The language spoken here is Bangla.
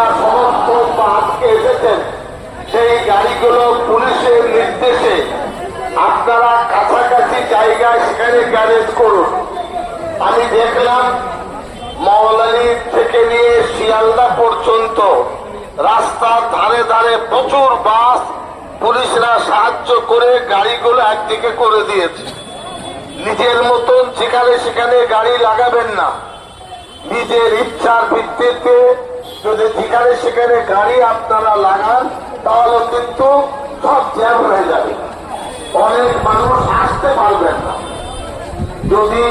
যারা সমর্থক বা এসেছেন, সেই গাড়িগুলো পুলিশের নির্দেশে আপনারা কাছাকাছি জায়গায় সেখানে গ্যারেজ করুন। আমি দেখলাম মাওলানি থেকে নিয়ে শিয়ালদা পর্যন্ত রাস্তার ধারে ধারে প্রচুর বাস পুলিশরা সাহায্য করে গাড়িগুলো একদিকে করে দিয়েছে। নিজের মতন যেখানে সেখানে গাড়ি লাগাবেন না। নিজের ইচ্ছার ভিত্তিতে যদি যেখানে সেখানে গাড়ি আপনারা লাগান, তাহলে কিন্তু সব জ্যাম হয়ে যাবে। অনেক মানুষ আসতে পারবেন না। যদি